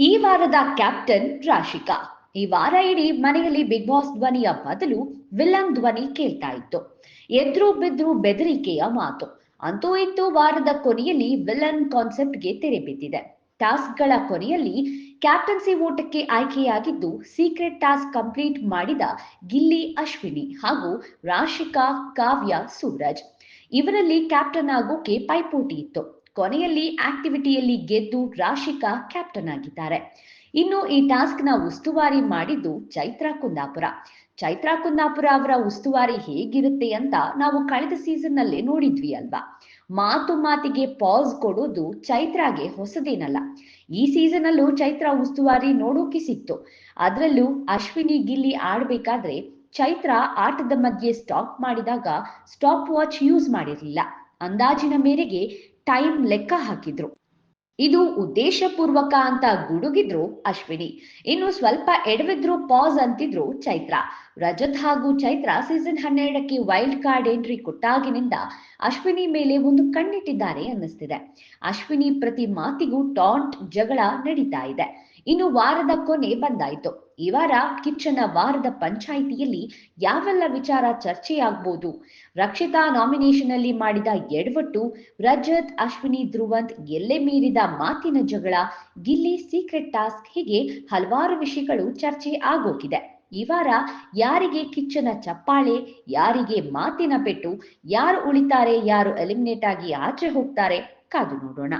ಈ ವಾರದ ಕ್ಯಾಪ್ಟನ್ ರಾಶಿಕಾ. ಈ ವಾರ ಇಡೀ ಮನೆಯಲ್ಲಿ ಬಿಗ್ ಬಾಸ್ ಧ್ವನಿಯ ಬದಲು ವಿಲನ್ ಧ್ವನಿ ಕೇಳ್ತಾ ಇತ್ತು. ಎದ್ರು ಬಿದ್ರು ಬೆದರಿಕೆಯ ಮಾತು. ಅಂತೂ ಇಂತೂ ವಾರದ ಕೊನೆಯಲ್ಲಿ ವಿಲನ್ ಕಾನ್ಸೆಪ್ಟ್ಗೆ ತೆರೆ ಬಿದ್ದಿದೆ. ಟಾಸ್ಕ್ಗಳ ಕೊನೆಯಲ್ಲಿ ಕ್ಯಾಪ್ಟನ್ಸಿ ಓಟಕ್ಕೆ ಆಯ್ಕೆಯಾಗಿದ್ದು ಸೀಕ್ರೆಟ್ ಟಾಸ್ಕ್ ಕಂಪ್ಲೀಟ್ ಮಾಡಿದ ಗಿಲ್ಲಿ, ಅಶ್ವಿನಿ ಹಾಗೂ ರಾಶಿಕಾ, ಕಾವ್ಯ, ಸೂರಜ್. ಇವರಲ್ಲಿ ಕ್ಯಾಪ್ಟನ್ ಆಗೋಕೆ ಪೈಪೋಟಿ ಇತ್ತು. ಕೊನೆಯಲ್ಲಿ ಆಕ್ಟಿವಿಟಿಯಲ್ಲಿ ಗೆದ್ದು ರಾಶಿಕಾ ಕ್ಯಾಪ್ಟನ್ ಆಗಿದ್ದಾರೆ. ಇನ್ನು ಈ ಟಾಸ್ಕ್ನ ಉಸ್ತುವಾರಿ ಮಾಡಿದ್ದು ಚೈತ್ರ ಕುಂದಾಪುರ. ಚೈತ್ರಾ ಕುಂದಾಪುರ ಅವರ ಉಸ್ತುವಾರಿ ಹೇಗಿರುತ್ತೆ ಅಂತ ನಾವು ಕಳೆದ ಸೀಸನ್ ನಲ್ಲೇ ನೋಡಿದ್ವಿ ಅಲ್ವಾ? ಮಾತು ಮಾತಿಗೆ ಪಾಸ್ ಕೊಡೋದು ಚೈತ್ರಾಗೆ ಹೊಸದೇನಲ್ಲ. ಈ ಸೀಸನ್ ಅಲ್ಲೂ ಚೈತ್ರ ಉಸ್ತುವಾರಿ ನೋಡೋಕೆ ಸಿಕ್ತು. ಅದರಲ್ಲೂ ಅಶ್ವಿನಿ ಗಿಲ್ಲಿ ಆಡ್ಬೇಕಾದ್ರೆ ಚೈತ್ರ ಆಟದ ಮಧ್ಯೆ ಸ್ಟಾಪ್ ಮಾಡಿದಾಗ ಸ್ಟಾಪ್ ವಾಚ್ ಯೂಸ್ ಮಾಡಿರಲಿಲ್ಲ. ಅಂದಾಜಿನ ಮೇರೆಗೆ ಟೈಮ್ ಲೆಕ್ಕ ಹಾಕಿದ್ರು. ಇದು ಉದ್ದೇಶಪೂರ್ವಕ ಅಂತ ಗುಡುಗಿದ್ರು ಅಶ್ವಿನಿ. ಇನ್ನು ಸ್ವಲ್ಪ ಎಡವಿದ್ರು ಪಾಸ್ ಅಂತಿದ್ರು ಚೈತ್ರ. ರಜತ್ ಹಾಗೂ ಚೈತ್ರ ಸೀಸನ್ ಹನ್ನೆರಡಕ್ಕೆ ವೈಲ್ಡ್ ಕಾರ್ಡ್ ಎಂಟ್ರಿ ಕೊಟ್ಟಾಗಿನಿಂದ ಅಶ್ವಿನಿ ಮೇಲೆ ಒಂದು ಕಣ್ಣಿಟ್ಟಿದ್ದಾರೆ ಅನ್ನಿಸ್ತಿದೆ. ಅಶ್ವಿನಿ ಪ್ರತಿ ಮಾತಿಗೂ ಟಾಂಟ್ ಜಗಳ ನಡೀತಾ ಇದೆ. ಇನ್ನು ವಾರದ ಕೊನೆ ಬಂದಾಯ್ತು. ಈ ವಾರ ಕಿಚ್ಚನ ವಾರದ ಪಂಚಾಯಿತಿಯಲ್ಲಿ ಯಾವೆಲ್ಲ ವಿಚಾರ ಚರ್ಚೆಯಾಗಬಹುದು ರಕ್ಷಿತಾ ನಾಮಿನೇಷನ್ ಅಲ್ಲಿ ಮಾಡಿದ ಎಡವಟ್ಟು, ರಜತ್, ಅಶ್ವಿನಿ, ಧ್ರುವಂತ್ ಎಲ್ಲೆ ಮೀರಿದ ಮಾತಿನ ಜಗಳ, ಗಿಲ್ಲಿ ಸೀಕ್ರೆಟ್ ಟಾಸ್ಕ್ ಹೀಗೆ ಹಲವಾರು ವಿಷಯಗಳು ಚರ್ಚೆ ಆಗೋಗಿದೆ. ಈ ವಾರ ಯಾರಿಗೆ ಕಿಚ್ಚನ ಚಪ್ಪಾಳೆ, ಯಾರಿಗೆ ಮಾತಿನ ಪೆಟ್ಟು, ಯಾರು ಉಳಿತಾರೆ, ಯಾರು ಎಲಿಮಿನೇಟ್ ಆಗಿ ಆಚೆ ಹೋಗ್ತಾರೆ ಕಾದು ನೋಡೋಣ.